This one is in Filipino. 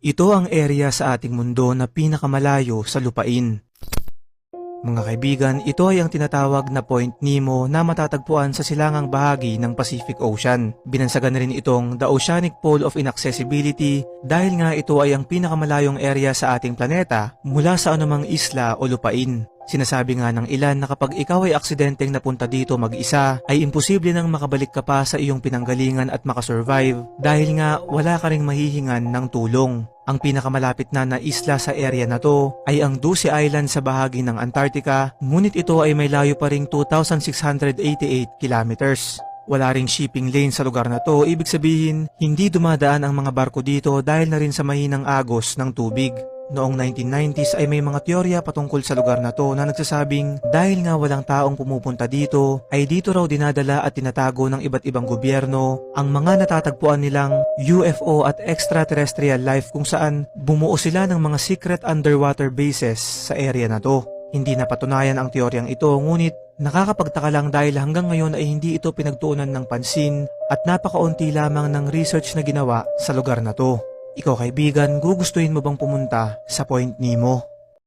Ito ang area sa ating mundo na pinakamalayo sa lupain. Mga kaibigan, ito ay ang tinatawag na Point Nemo na matatagpuan sa silangang bahagi ng Pacific Ocean. Binansagan na rin itong the Oceanic Pole of Inaccessibility dahil nga ito ay ang pinakamalayong area sa ating planeta mula sa anumang isla o lupain. Sinasabi nga ng ilan na kapag ikaw ay aksidenteng napunta dito mag-isa, ay imposible nang makabalik ka pa sa iyong pinanggalingan at makasurvive dahil nga wala ka ring mahihingan ng tulong. Ang pinakamalapit na na isla sa area na to ay ang Ducie Island sa bahagi ng Antarctica, ngunit ito ay may layo pa ring 2,688 kilometers. Wala ring shipping lane sa lugar na to, ibig sabihin, hindi dumadaan ang mga barko dito dahil na rin sa mahinang agos ng tubig. Noong 1990s ay may mga teorya patungkol sa lugar na to na nagsasabing dahil nga walang taong pumupunta dito, ay dito raw dinadala at tinatago ng iba't ibang gobyerno ang mga natatagpuan nilang UFO at extraterrestrial life kung saan bumuo sila ng mga secret underwater bases sa area na to. Hindi napatunayan ang teoryang ito ngunit nakakapagtaka lang dahil hanggang ngayon ay hindi ito pinagtuunan ng pansin at napakaunti lamang ng research na ginawa sa lugar na to. Ikaw kaibigan, gugustuhin mo bang pumunta sa Point Nemo?